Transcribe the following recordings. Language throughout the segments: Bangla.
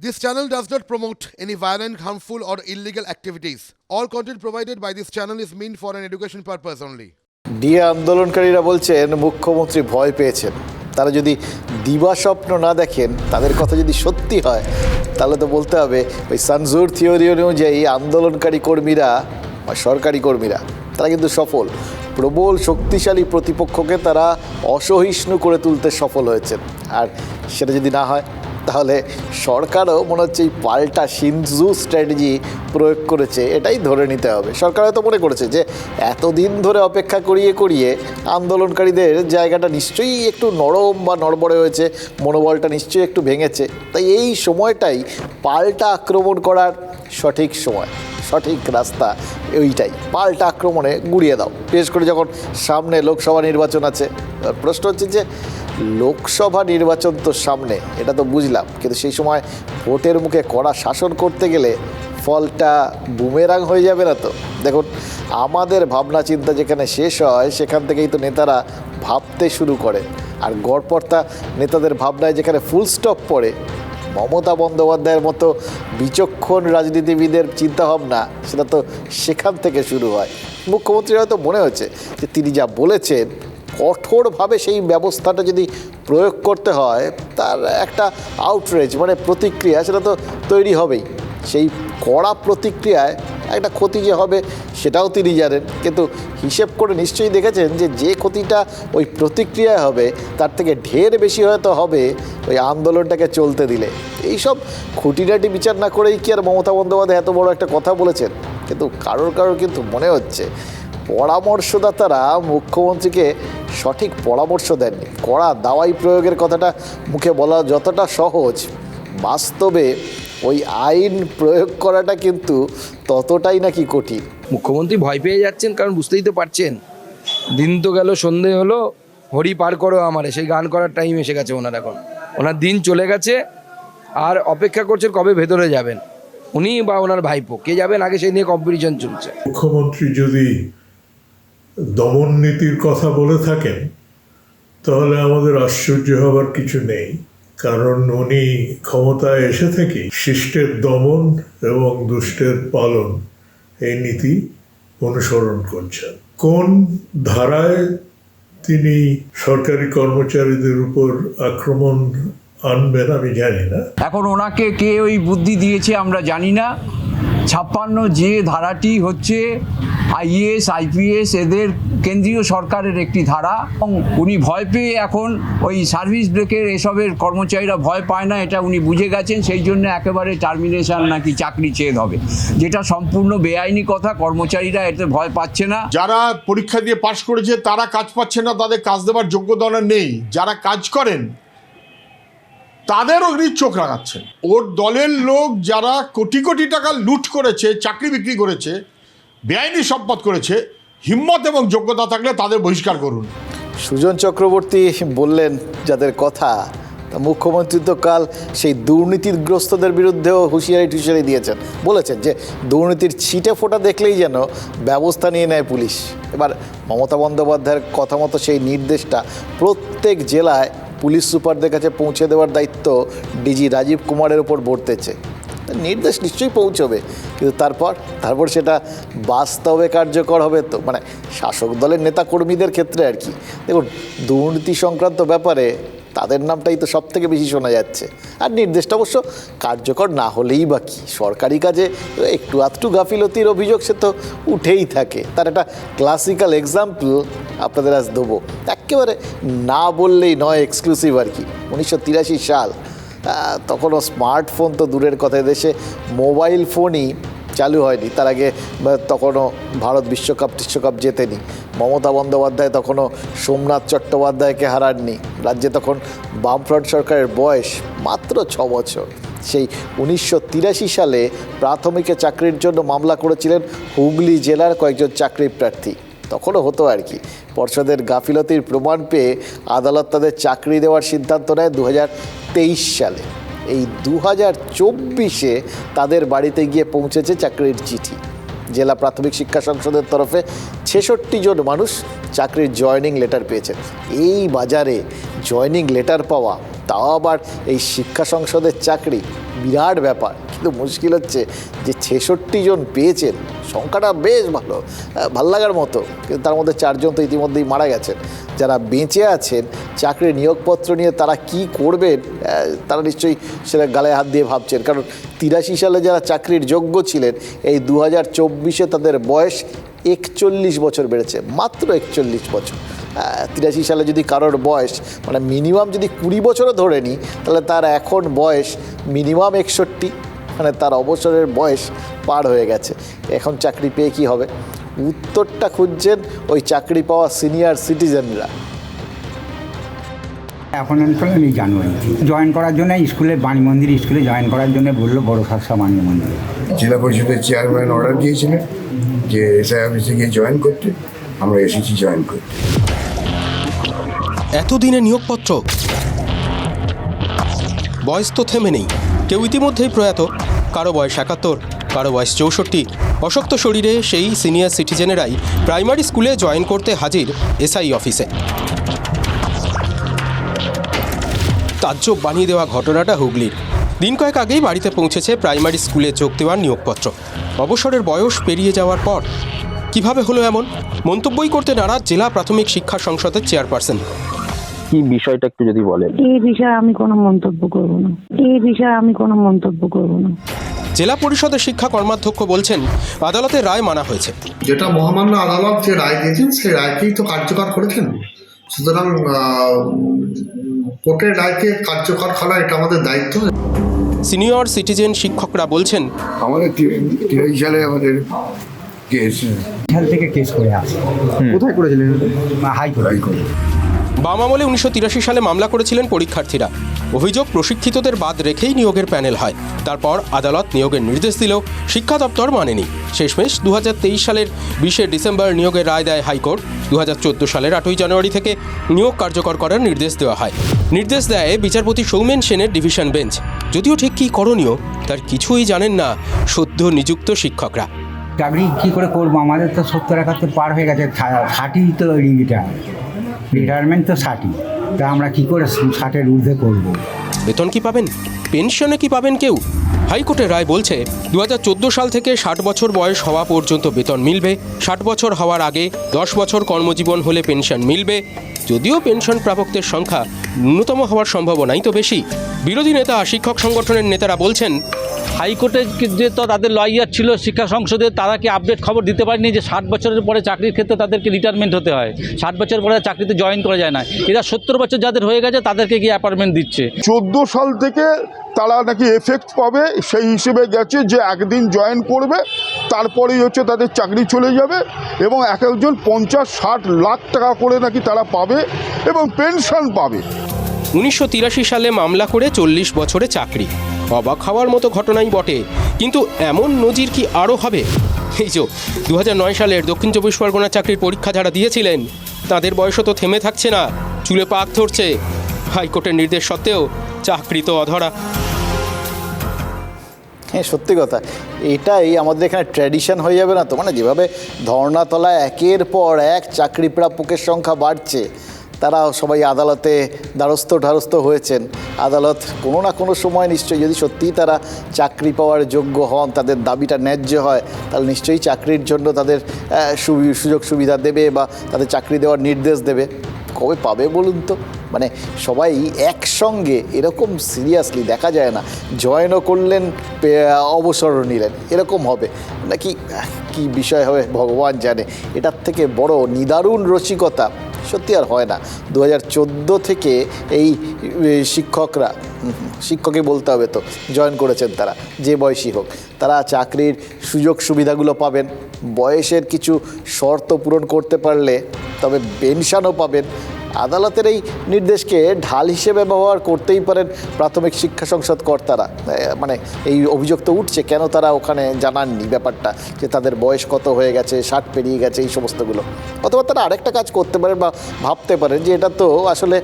This channel does not promote any violent, harmful, or illegal activities. All content provided by this channel is meant for an education purpose only. DA আন্দোলনকারীরা বলছেন মুখ্যমন্ত্রী ভয় পেয়েছেন তারা যদি দিবা স্বপ্ন না দেখেন তাদের কথা যদি সত্যি হয় তাহলে তো বলতে হবে ওই সানজুর থিওরি অনুযায়ী আন্দোলনকারী কর্মীরা বা সরকারি কর্মীরা তারা কিন্তু সফল প্রবল শক্তিশালী প্রতিপক্ষকে তারা অসহিষ্ণু করে তুলতে সফল হয়েছেন আর সেটা যদি না হয় তাহলে সরকারও মনে হচ্ছে এই পাল্টা সিনজু স্ট্র্যাটেজি প্রয়োগ করেছে, এটাই ধরে নিতে হবে। সরকার হয়তো মনে করেছে যে এতদিন ধরে অপেক্ষা করিয়ে করিয়ে আন্দোলনকারীদের জায়গাটা নিশ্চয়ই একটু নরম বা নড়বড়ে হয়েছে, মনোবলটা নিশ্চয়ই একটু ভেঙেছে। তাই এই সময়টাই পাল্টা আক্রমণ করার সঠিক সময়, সঠিক রাস্তা ওইটাই পাল্টা আক্রমণে গুড়িয়ে দাও। বিশেষ করে যখন সামনে লোকসভা নির্বাচন আছে, প্রশ্ন হচ্ছে যে লোকসভা নির্বাচন তো সামনে, এটা তো বুঝলাম। কিন্তু সেই সময় ভোটের মুখে কড়া শাসন করতে গেলে ফলটা বুমেরাং হয়ে যাবে না তো। দেখুন, আমাদের ভাবনা চিন্তা যেখানে শেষ হয়, সেখান থেকেই তো নেতারা ভাবতে শুরু করে। আর গড়পর্তা নেতাদের ভাবনায় যেখানে ফুল স্টপ পড়ে, মমতা বন্দ্যোপাধ্যায়ের মতো বিচক্ষণ রাজনীতিবিদের চিন্তাভাবনা, সেটা তো সেখান থেকে শুরু হয়। মুখ্যমন্ত্রীর হয়তো মনে হচ্ছে যে তিনি যা বলেছেন কঠোরভাবে সেই ব্যবস্থাটা যদি প্রয়োগ করতে হয়, তার একটা আউটরেজ মানে প্রতিক্রিয়া, সেটা তো তৈরি হবেই। সেই কড়া প্রতিক্রিয়ায় একটা ক্ষতি যে হবে, সেটাও তিনি জানেন। কিন্তু হিসেব করে নিশ্চয়ই দেখেছেন যে যে ক্ষতিটা ওই প্রতিক্রিয়ায় হবে, তার থেকে ঢের বেশি হয়তো হবে ওই আন্দোলনটাকে চলতে দিলে। এইসব খুঁটিনাটি বিচার না করেই কি আর মমতা বন্দ্যোপাধ্যায় এত বড় একটা কথা বলেছেন? কিন্তু কারোর কারোর কিন্তু মনে হচ্ছে। পরামর্শদাতারা মুখ্যমন্ত্রীকে সঠিক পরামর্শ দেননি। কড়া দাওয়াই প্রয়োগের কথাটা মুখে বলা যতটা সহজ বাস্তবে ওই আইন প্রয়োগ করাটা কিন্তু ততটাই নাকি কঠিন। মুখ্যমন্ত্রী ভয় পেয়ে যাচ্ছেন কারণ বুঝতেই তো পারছেন। দিন তো গেল সন্ধে হলো হরি পার করো আমারে সেই গান করার টাইম এসে গেছে ওনার এখন। ওনার দিন চলে গেছে আর অপেক্ষা করছেন কবে ভেতরে যাবেন। উনি বা ওনার ভাইপো কে যাবেন আগে সেই নিয়ে কম্পিটিশন চলছে। মুখ্যমন্ত্রী যদি দমন নীতির কথা বলে থাকেন, তাহলে আমাদের আশ্চর্য হবার কিছু নেই। কারণ উনি ক্ষমতায় এসে থেকে শিষ্টের দমন এবং দুষ্টের পালন এই নীতি অনুসরণ করছেন। কোন ধারায় তিনি সরকারি কর্মচারীদের উপর আক্রমণ আনবেন আমি জানি না। এখন ওনাকে কে ওই বুদ্ধি দিয়েছে আমরা জানি না। ছাপ্পান্ন যে ধারাটি হচ্ছে আইএস আইপিএস, এদের কেন্দ্রীয় সরকারের একটি ধারা। এবং উনি ভয় পেয়ে এখন ওই সার্ভিস ব্রেকের এসবের কর্মচারীরা ভয় পায় না, এটা উনি বুঝে গেছেন, সেই জন্য একেবারে টার্মিনেশন নাকি চাকরি ছেদ হবে। যেটা সম্পূর্ণ বেআইনি কথা, কর্মচারীরা এতে ভয় পাচ্ছে না। যারা পরীক্ষা দিয়ে পাশ করেছে, তারা কাজ পাচ্ছে না, তাদের কাজ দেওয়ার যোগ্যতা নেই। যারা কাজ করেন তাদের অগ্নির চোখ রাখাচ্ছেন ওর দলের লোক যারা কোটি কোটি টাকা লুট করেছে, চাকরি বিক্রি করেছে, বেআইনি সম্পদ করেছে, হিম্মত এবং যোগ্যতা থাকলে তাদের বহিষ্কার করুন। সুজন চক্রবর্তী বললেন যাদের কথা, তা মুখ্যমন্ত্রী তো কাল সেই দুর্নীতিগ্রস্তদের বিরুদ্ধেও হুঁশিয়ারি টুশিয়ারি দিয়েছেন। বলেছেন যে দুর্নীতির ছিটে ফোটা দেখলেই যেন ব্যবস্থা নিয়ে নেয় পুলিশ। এবার মমতা বন্দ্যোপাধ্যায়ের কথা মতো সেই নির্দেশটা প্রত্যেক জেলায় পুলিশ সুপারদের কাছে পৌঁছে দেওয়ার দায়িত্ব ডিজি রাজীব কুমারের ওপর বর্তেছে। নির্দেশ নিশ্চয়ই পৌঁছবে, কিন্তু তারপর তারপর সেটা বাস্তবে কার্যকর হবে তো মানে শাসক দলের নেতাকর্মীদের ক্ষেত্রে আর কি। দেখুন, দুর্নীতি সংক্রান্ত ব্যাপারে তাদের নামটাই তো সব থেকে বেশি শোনা যাচ্ছে। আর নির্দেশটা অবশ্য কার্যকর না হলেই বা কি? সরকারি কাজে একটু আধটু গাফিলতির অভিযোগ সে তো উঠেই থাকে। তার একটা ক্লাসিক্যাল এক্সাম্পল আপনাদের আজ দেবো। একেবারে না বললেই নয় এক্সক্লুসিভ আর কি। উনিশশো তিরাশি সাল তখনও স্মার্টফোন তো দূরের কথা দেশে মোবাইল ফোনই চালু হয়নি। তার আগে তখনও ভারত বিশ্বকাপ টিশ্বকাপ জেতেনি। মমতা বন্দ্যোপাধ্যায় তখনও সোমনাথ চট্টোপাধ্যায়কে হারাননি। রাজ্যে তখন বামফ্রন্ট সরকারের বয়স মাত্র ছ বছর। সেই উনিশশো তিরাশি সালে প্রাথমিকে চাকরির জন্য মামলা করেছিলেন হুগলি জেলার কয়েকজন চাকরি প্রার্থী। তখনও হতো আর কি। পর্ষদের গাফিলতির প্রমাণ পেয়ে আদালত তাদের চাকরি দেওয়ার সিদ্ধান্ত নেয় দু সালে। এই দু হাজার চব্বিশে তাদের বাড়িতে গিয়ে পৌঁছেছে চাকরির চিঠি। জেলা প্রাথমিক শিক্ষা সংসদের তরফে ছেষট্টি জন মানুষ চাকরির জয়নিং লেটার পেয়েছেন এই বাজারে জয়নিং লেটার পাওয়া, তাও আবার এই শিক্ষা সংসদের চাকরি বিরাট ব্যাপার। কিন্তু মুশকিল হচ্ছে যে ছেষট্টি জন পেয়েছেন। সংখ্যাটা বেশ ভালো ভালো লাগার মতো। কিন্তু তার মধ্যে চারজন তো ইতিমধ্যেই মারা গেছেন। যারা বেঁচে আছেন, চাকরির নিয়োগপত্র নিয়ে তারা কি করবেন তারা নিশ্চয়ই সেটা গালে হাত দিয়ে ভাবছেন। কারণ তিরাশি সালে যারা চাকরির যোগ্য ছিলেন, এই দু হাজার চব্বিশে তাদের বয়স একচল্লিশ বছর বেড়েছে, মাত্র একচল্লিশ বছর। তিরাশি সালে যদি কারোর বয়স মানে মিনিমাম যদি কুড়ি বছরও ধরে নিই তাহলে তার এখন বয়স মিনিমাম একষট্টি। মানে তার অবসরের বয়স পার হয়ে গেছে। এখন চাকরি পেয়ে কি হবে? উত্তরটা খুঁজছেন ওই চাকরি পাওয়া সিনিয়র সিটিজেনরা। এখন আমি জানুয়ারি। জয়েন করার জন্য স্কুলে বাণী মন্দির স্কুলে জয়েন করার জন্য বলল বড় খাসা বাণী মন্দির। জেলা পরিষদের চেয়ারম্যান অর্ডার দিয়েছিলেন যে এসআই অফিসে গিয়ে জয়েন করতে। আমরা এসেছি জয়েন করতে। এতদিনে নিয়োগপত্র। বয়স তো থেমে নেই। কেউ ইতিমধ্যেই প্রয়াত। কারও বয়স একাত্তর কারও বয়স চৌষট্টি। অশক্ত শরীরে সেই সিনিয়র সিটিজেনেরাই প্রাইমারি স্কুলে জয়েন করতে হাজির এসআই অফিসে। তাজ্জব বানিয়ে দেওয়া ঘটনাটা হুগলির। দিন কয়েক আগেই বাড়িতে পৌঁছেছে প্রাইমারি স্কুলে যোগ দেওয়ার নিয়োগপত্র। অবসরের বয়স পেরিয়ে যাওয়ার পর। কীভাবে হলো এমন? মন্তব্যই করতে নারাজ জেলা প্রাথমিক শিক্ষা সংসদের চেয়ারপারসন। কি বিষয়টা একটু যদি বলেন। এই বিষয়ে আমি কোনো মন্তব্য করব না। এই বিষয়ে আমি কোনো মন্তব্য করব না। জেলা পরিষদের শিক্ষা কর্মাধ্যক্ষ বলছেন আদালতের রায় মানা হয়েছে। যেটা মহামান্য আদালত যে রায় দিয়েছেন সেই রায়কেই তো কার্যকর করেছেন। সুতরাং কোর্টের রায়কে কার্যকর করা এটা আমাদের দায়িত্ব। সিনিয়র সিটিজেন শিক্ষকরা বলছেন আমাদের সালে আমাদের কেস। সাল থেকে কেস করে আসে। কোথায় করেছিলেন? High court high court. বাম আমলে উনিশশো তিরাশি সালে মামলা করেছিলেন পরীক্ষার্থীরা। অভিযোগ প্রশিক্ষিতদের বাদ রেখেই নিয়োগের প্যানেল হয়। তারপর আদালত নিয়োগের নির্দেশ দিলেও শিক্ষা দপ্তর মানেনি। শেষমেশ দু সালের বিশে ডিসেম্বর নিয়োগের রায় দেয় হাইকোর্ট। দুহাজার চোদ্দ সালের আটই জানুয়ারি থেকে নিয়োগ কার্যকর করার নির্দেশ দেওয়া হয়। নির্দেশ দেয় বিচারপতি সৌমেন সেনের ডিভিশন বেঞ্চ। যদিও ঠিক কী করণীয়, তার কিছুই জানেন না সদ্য নিযুক্ত শিক্ষকরা। চাকরি কী করে করব? আমাদের তো সত্তর একাত্তর পার হয়ে গেছে ষাটই তো রিটায়ার রিটায়ারমেন্ট তো ষাটই। তা আমরা কী করে ষাটের ঊর্ধ্বে করব? বেতন কি পাবেন? পেনশনে কি পাবেন কেউ? হাইকোর্টের রায় বলছে, দুহাজার চোদ্দ সাল থেকে ষাট বছর বয়স হওয়া পর্যন্ত বেতন মিলবে। ষাট বছর হওয়ার আগে দশ বছর কর্মজীবন হলে পেনশন মিলবে। যদিও পেনশন প্রাপকদের সংখ্যা ন্যূনতম হওয়ার সম্ভাবনাই তো বেশি। বিরোধী নেতা, শিক্ষক সংগঠনের নেতারা বলছেন হাইকোর্টে যে তো তাদের লয়ার ছিল শিক্ষা সংসদে তারা কি আপডেট খবর দিতে পারেনি যে ষাট বছরের পরে চাকরির ক্ষেত্রে তাদেরকে রিটায়ারমেন্ট হতে হয়? ষাট বছর পরে চাকরিতে জয়েন করা যায় না। এরা সত্তর বছর যাদের হয়ে গেছে তাদেরকে গিয়ে অ্যাপার্টমেন্ট দিচ্ছে? চোদ্দ সাল থেকে তারা নাকি এফেক্ট পাবে সেই হিসেবে গেছে যে একদিন জয়েন করবে তারপরেই হচ্ছে তাদের চাকরি চলে যাবে এবং এক একজন পঞ্চাশ ষাট লাখ টাকা করে নাকি তারা পাবে এবং পেনশন পাবে। উনিশশো তিরাশি সালে মামলা করে চল্লিশ বছরে চাকরি। অবাক হওয়ার মতো ঘটনাই বটে। কিন্তু এমন নজির কি আরও হবে? এই যে দু সালের দক্ষিণ চব্বিশ পরগনার চাকরির পরীক্ষা যারা দিয়েছিলেন, তাদের বয়সও তো থেমে থাকছে না, চুলে পাক ধরছে। হাইকোর্টের নির্দেশ সত্ত্বেও চাকরি তো অধরা। হ্যাঁ সত্যি কথা। এটাই আমাদের এখানে ট্র্যাডিশন হয়ে যাবে না তো? মানে যেভাবে ধর্নাতলায় একের পর এক চাকরি প্রাপকের সংখ্যা বাড়ছে তারা সবাই আদালতে দ্বারস্থ ঢারস্থ হয়েছেন। আদালত কোনো না কোনো সময় নিশ্চয়ই যদি সত্যিই তারা চাকরি পাওয়ার যোগ্য হন, তাদের দাবিটা ন্যায্য হয়, তাহলে নিশ্চয়ই চাকরির জন্য তাদের সুযোগ সুবিধা দেবে বা তাদের চাকরি দেওয়ার নির্দেশ দেবে। কবে পাবে বলুন তো? মানে সবাই একসঙ্গে এরকম সিরিয়াসলি দেখা যায় না। জয়েনও করলেন অবসরও নিলেন। এরকম হবে। নাকি কি বিষয় হবে ভগবান জানে। এটার থেকে বড় নিদারুণ রসিকতা। সত্যি আর হয় না। দু হাজার চোদ্দ থেকে এই শিক্ষকরা হুম, বলতে হবে তো জয়েন করেছেন তারা যে বয়সী হোক। তারা চাকরির সুযোগ সুবিধাগুলো পাবেন বয়সের কিছু শর্ত পূরণ করতে পারলে তবে পেনশানও পাবেন আদালতের এই নির্দেশকে ঢাল হিসেবে ব্যবহার করতেই পারেন প্রাথমিক শিক্ষা সংসদ কর্তারা। মানে এই অভিযোগ তো উঠছে, কেন তারা ওখানে জানাননি ব্যাপারটা? যে তাদের বয়স কত হয়ে গেছে, ষাট পেরিয়ে গেছে, এই সমস্তগুলো। অথবা তারা আরেকটা কাজ করতে পারেন বা ভাবতে পারেন যে এটা তো আসলে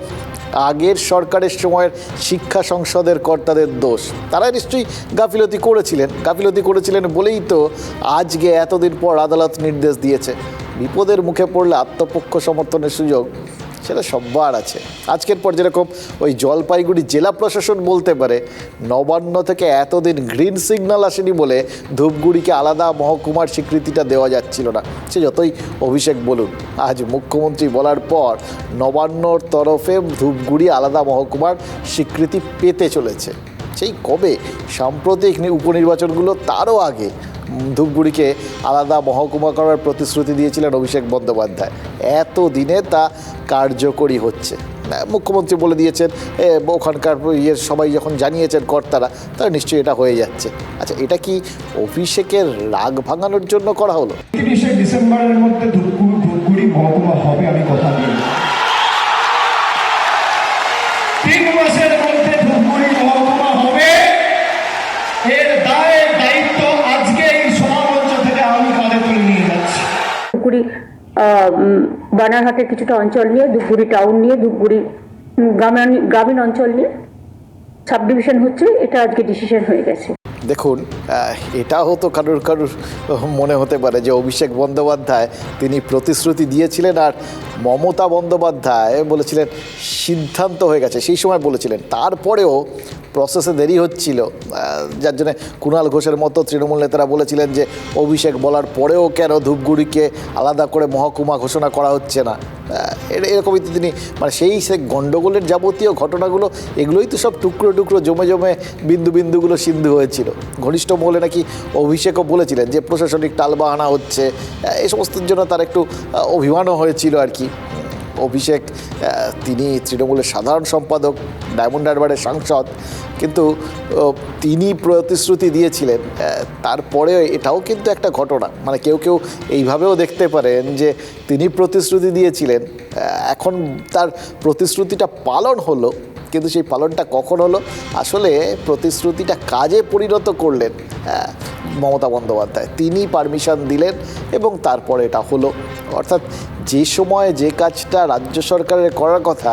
আগের সরকারের সময়ের শিক্ষা সংসদের কর্তাদের দোষ। তারা নিশ্চয়ই গাফিলতি করেছিলেন। গাফিলতি করেছিলেন বলেই তো আজকে এতদিন পর আদালত নির্দেশ দিয়েছে। বিপদের মুখে পড়লে আত্মপক্ষ সমর্থনের সুযোগ সেটা সব্বার আছে। আজকের পর যেরকম ওই জলপাইগুড়ি জেলা প্রশাসন বলতে পারে, নবান্ন থেকে এতদিন গ্রিন সিগন্যাল আসেনি বলে ধূপগুড়িকে আলাদা মহকুমার স্বীকৃতিটা দেওয়া যাচ্ছিল না। সে যতই অভিষেক বলুন, আজ মুখ্যমন্ত্রী বলার পর নবান্নর তরফে ধূপগুড়ি আলাদা মহকুমার স্বীকৃতি পেতে চলেছে। সেই কবে সাম্প্রতিক উপনির্বাচনগুলো তারও আগে ধূপগুড়িকে আলাদা মহকুমা করার প্রতিশ্রুতি দিয়েছিলেন অভিষেক বন্দ্যোপাধ্যায়। এত দিনে তা কার্যকরী হচ্ছে। মুখ্যমন্ত্রী বলে দিয়েছেন ওখানকার ইয়ে সবাই যখন জানিয়েছেন কর্তারা তাহলে নিশ্চয়ই এটা হয়ে যাচ্ছে। আচ্ছা এটা কি অভিষেকের রাগ ভাঙানোর জন্য করা হলো? তিরিশে ডিসেম্বরের মধ্যে ধূপগুড়ি মহকুমা হবে, আমি কথা বানারহাটের কিছুটা অঞ্চল নিয়ে, ধূপগুড়ি টাউন নিয়ে, ধূপগুড়ি গ্রামীণ গ্রামীণ অঞ্চল নিয়ে সাব ডিভিশন হচ্ছে, এটা আজকে ডিসিশন হয়ে গেছে। দেখুন এটাও তো কারুর কারুর মনে হতে পারে যে অভিষেক বন্দ্যোপাধ্যায় তিনি প্রতিশ্রুতি দিয়েছিলেন আর মমতা বন্দ্যোপাধ্যায় বলেছিলেন সিদ্ধান্ত হয়ে গেছে সেই সময় বলেছিলেন তারপরেও প্রসেসে দেরি হচ্ছিল যার জন্য কুণাল ঘোষের মতো তৃণমূল নেতারা বলেছিলেন যে অভিষেক বলার পরেও কেন ধূপগুড়িকে আলাদা করে মহকুমা ঘোষণা করা হচ্ছে না এর- এরকমই তো তিনি মানে সেই সে গণ্ডগোলের যাবতীয় ঘটনাগুলো এগুলোই তো সব টুকরো টুকরো জমে জমে বিন্দু বিন্দুগুলো সিন্ধু হয়েছিল ঘনিষ্ঠ মহলে নাকি অভিষেকও বলেছিলেন যে প্রশাসনিক টালবাহানা হচ্ছে এই সমস্তের জন্য তার একটু অভিমানও হয়েছিল আর কি অভিষেক তিনি তৃণমূলের সাধারণ সম্পাদক, ডায়মন্ড হারবারের সাংসদ, কিন্তু তিনি প্রতিশ্রুতি দিয়েছিলেন তারপরে এটাও কিন্তু একটা ঘটনা। মানে কেউ কেউ এইভাবেও দেখতে পারেন যে, তিনি প্রতিশ্রুতি দিয়েছিলেন এখন তার প্রতিশ্রুতিটা পালন হলো, কিন্তু সেই পালনটা কখন হলো? আসলে প্রতিশ্রুতিটা কাজে পরিণত করলেন মমতা বন্দ্যোপাধ্যায়। তিনি পারমিশন দিলেন এবং তারপরে এটা হলো। অর্থাৎ যে সময়ে যে কাজটা রাজ্য সরকারের করার কথা,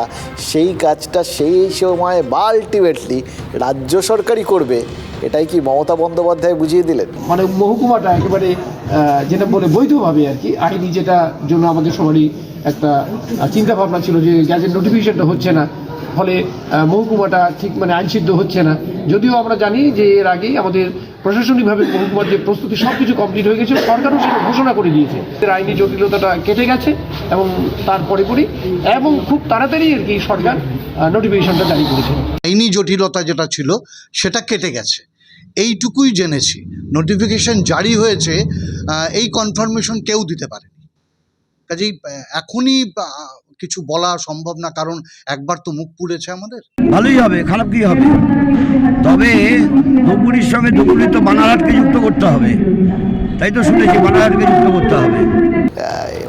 সেই কাজটা সেই সময়ে বা আলটিমেটলি রাজ্য সরকারই করবে, এটাই কি মমতা বন্দ্যোপাধ্যায় বুঝিয়ে দিলেন? মানে মহকুমাটা একেবারে যেটা বলে বৈধভাবে আর কি, আইনি যেটা জন্য আমাদের সবারই একটা চিন্তা ভাবনা ছিল যে গ্যাজেট নোটিফিকেশনটা হচ্ছে না। ফলে মহকুমাটা ঠিক মানে আইনসিদ্ধ হচ্ছে না। যদিও আমরা জানি যে এর আগেই আমাদের প্রশাসনিকভাবে মহকুমার যে প্রস্তুতি সব কিছু কমপ্লিট হয়ে গেছে সরকারও সেটা ঘোষণা করে দিয়েছে। আইনি জটিলতাটা কেটে গেছে এবং তারপরে পরই এবং খুব তাড়াতাড়ি আর কি সরকার নোটিফিকেশনটা জারি করেছে। আইনি জটিলতা যেটা ছিল, সেটা কেটে গেছে। এইটুকুই জেনেছি। নোটিফিকেশন জারি হয়েছে এই কনফার্মেশন কেউ দিতে পারেনি। কাজেই এখনই কিছু বলা সম্ভব না, কারণ একবার তো মুখ পুড়েছে আমাদের। ভালোই হবে, খারাপ কি হবে? তবে ধূপগুড়ির সঙ্গে তো বানারহাটকে যুক্ত করতে হবে। তাই তো শুনেছি, বানারহাটকে যুক্ত করতে হবে।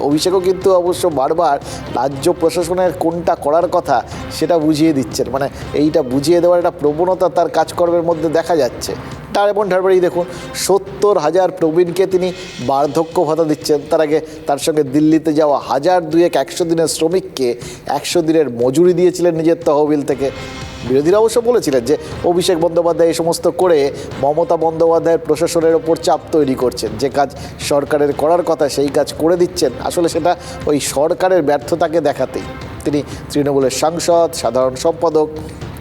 অভিষেকও কিন্তু অবশ্য বারবার রাজ্য প্রশাসনের কোনটা করার কথা সেটা বুঝিয়ে দিচ্ছেন। মানে এইটা বুঝিয়ে দেওয়ার একটা প্রবণতা তার কাজকর্মের মধ্যে দেখা যাচ্ছে। ডায়মন্ড হারবারেই দেখুন, সত্তর হাজার প্রবীণকে তিনি বার্ধক্য ভাতা দিচ্ছেন। তার আগে তার সঙ্গে দিল্লিতে যাওয়া হাজার দুয়েক একশো দিনের শ্রমিককে একশো দিনের মজুরি দিয়েছিলেন নিজের তহবিল থেকে। বিরোধীরা অবশ্য বলেছিলেন যে অভিষেক বন্দ্যোপাধ্যায় এই সমস্ত করে মমতা বন্দ্যোপাধ্যায়ের প্রশাসনের ওপর চাপ তৈরি করছেন। যে কাজ সরকারের করার কথা সেই কাজ করে দিচ্ছেন। আসলে সেটা ওই সরকারের ব্যর্থতাকে দেখাতেই। তিনি তৃণমূলের সাংসদ, সাধারণ সম্পাদক।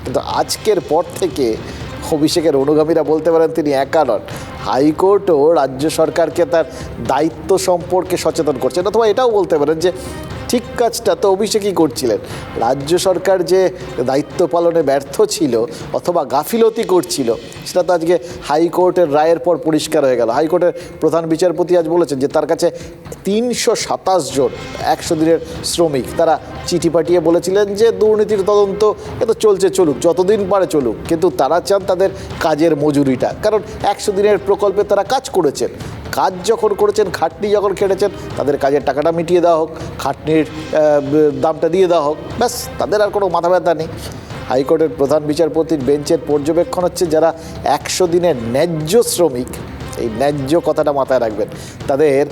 কিন্তু আজকের পর থেকে অভিষেকের অনুগামীরা বলতে পারেন তিনি একা নন। হাইকোর্টও রাজ্য সরকারকে তার দায়িত্ব সম্পর্কে সচেতন করছেন। অথবা এটাও বলতে পারেন যে ঠিক কাজটা তো অভিষেকই করছিলেন। রাজ্য সরকার যে দায়িত্ব পালনে ব্যর্থ ছিল অথবা গাফিলতি করছিল, সেটা তো আজকে হাইকোর্টের রায়ের পর পরিষ্কার হয়ে গেল। হাইকোর্টের প্রধান বিচারপতি আজ বলেছেন যে তার কাছে তিনশো সাতাশ জন একশো দিনের শ্রমিক, তারা চিঠি পাঠিয়ে বলেছিলেন যে দুর্নীতির তদন্ত এ তো চলছে চলুক, যতদিন পারে চলুক, কিন্তু তারা চান তাদের কাজের মজুরিটা, কারণ একশো দিনের প্রকল্পে তারা কাজ করেছেন। কাজ যখন করেছেন, খাটনি যখন খেটেছেন, তাদের কাজের টাকাটা মিটিয়ে দেওয়া হোক, খাটনির দামটা দিয়ে দেওয়া হোক, ব্যাস, তাদের আর কোনো মাথা ব্যথা নেই। হাইকোর্টের প্রধান বিচারপতির বেঞ্চের পর্যবেক্ষণ হচ্ছে যারা একশো দিনের ন্যায্য শ্রমিক, এই ন্যায্য কথাটা মাথায় রাখবেন, তাদের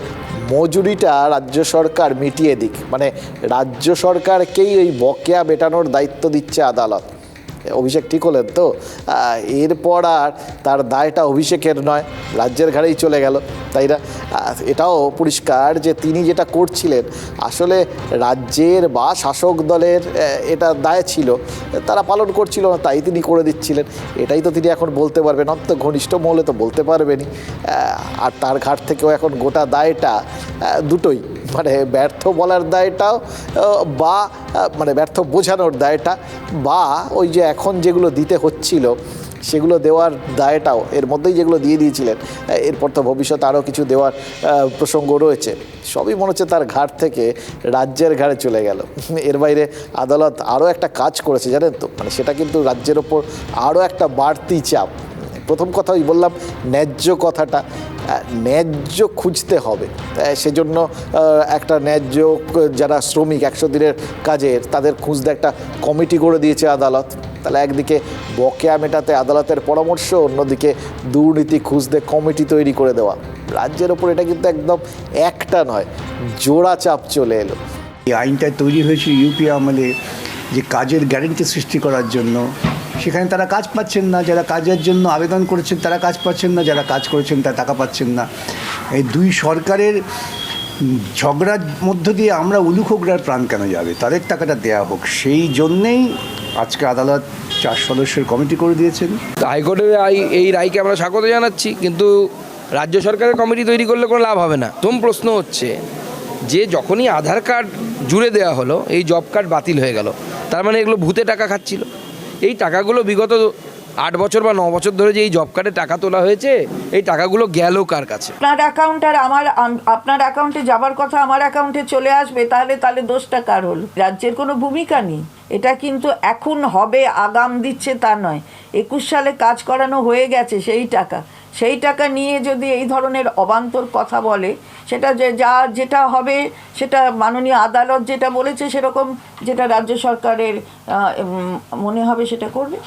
মজুরিটা রাজ্য সরকার মিটিয়ে দিক। মানে রাজ্য সরকারকেই ওই বকেয়া মেটানোর দায়িত্ব দিচ্ছে আদালত। অভিষেক ঠিক হলেন তো? এরপর আর তার দায়টা অভিষেকের নয় রাজ্যের ঘাড়েই চলে গেল। তাই না? এটাও পরিষ্কার যে তিনি যেটা করছিলেন আসলে রাজ্যের বা শাসক দলের এটা দায় ছিল। তারা পালন করছিল না তাই তিনি করে দিচ্ছিলেন। এটাই তো তিনি এখন বলতে পারবেন। অন্ত ঘনিষ্ঠ মহলে তো বলতে পারবেনই। আহ, আর তার ঘাট থেকেও এখন গোটা দায়টা দুটোই। মানে ব্যর্থ বলার দায়টাও বা মানে ব্যর্থ বোঝানোর দায়টা, বা ওই যে এখন যেগুলো দিতে হচ্ছিল, সেগুলো দেওয়ার দায়টাও, এর মধ্যেই যেগুলো দিয়ে দিয়েছিলেন এরপর তো ভবিষ্যতে আরও কিছু দেওয়ার প্রসঙ্গ রয়েছে। সবই মনে হচ্ছে তার ঘাট থেকে রাজ্যের ঘাড়ে চলে গেল। এর বাইরে আদালত আরও একটা কাজ করেছে, জানেন তো? মানে সেটা কিন্তু রাজ্যের ওপর আরও একটা বাড়তি চাপ। প্রথম কথা ওই বললাম, ন্যায্য কথাটা। ন্যায্য খুঁজতে হবে। সেজন্য একটা ন্যায্য, যারা শ্রমিক একশো দিনের কাজের তাদের খুঁজতে একটা কমিটি করে দিয়েছে আদালত। তাহলে একদিকে বকেয়া মেটাতে আদালতের পরামর্শ, অন্যদিকে দুর্নীতি খুঁজতে কমিটি তৈরি করে দেওয়া। রাজ্যের ওপর এটা কিন্তু একদম একটা নয়, জোড়া চাপ চলে এলো। এই আইনটা তৈরি হয়েছে ইউপি আমলে যে কাজের গ্যারেন্টি সৃষ্টি করার জন্য। সেখানে তারা কাজ পাচ্ছেন না, যারা কাজের জন্য আবেদন করেছেন তারা কাজ পাচ্ছেন না, যারা কাজ করেছেন তারা টাকা পাচ্ছেন না। এই দুই সরকারের ঝগড়ার মধ্য দিয়ে আমরা উলুখোগড়ার প্রাণ কেন যাবে? তাদের টাকাটা দেয়া হোক। সেই জন্যেই আজকে আদালত চার সদস্যের কমিটি করে দিয়েছেন। হাইকোর্টের এই রায়কে আমরা স্বাগত জানাচ্ছি, কিন্তু রাজ্য সরকারের কমিটি তৈরি করলে কোনো লাভ হবে না। প্রথম প্রশ্ন হচ্ছে, যে যখনই আধার কার্ড জুড়ে দেওয়া হলো, এই জব কার্ড বাতিল হয়ে গেল, তার মানে এগুলো ভূতে টাকা খাচ্ছিল। এই টাকাগুলো বিগত আট বছর বা ন বছর ধরে যে এই জব কার্ডে টাকা তোলা হয়েছে, এই টাকাগুলো গেল কার কাছে? আপনার অ্যাকাউন্ট আর আমার আপনার অ্যাকাউন্টে যাবার কথা আমার অ্যাকাউন্টে চলে আসবে, তাহলে তাহলে দোষটা কার হল? রাজ্যের কোনো ভূমিকা নেই। এটা কিন্তু এখন হবে, আগাম দিচ্ছে তা নয়। একুশ সালে কাজ করানো হয়ে গেছে সেই টাকা। সেই টাকা নিয়ে যদি এই ধরনের অবান্তর কথা বলে, সেটা যে যা যেটা হবে সেটা মাননীয় আদালত যেটা বলেছে সেরকম যেটা রাজ্য সরকারের মনে হবে সেটা করবে?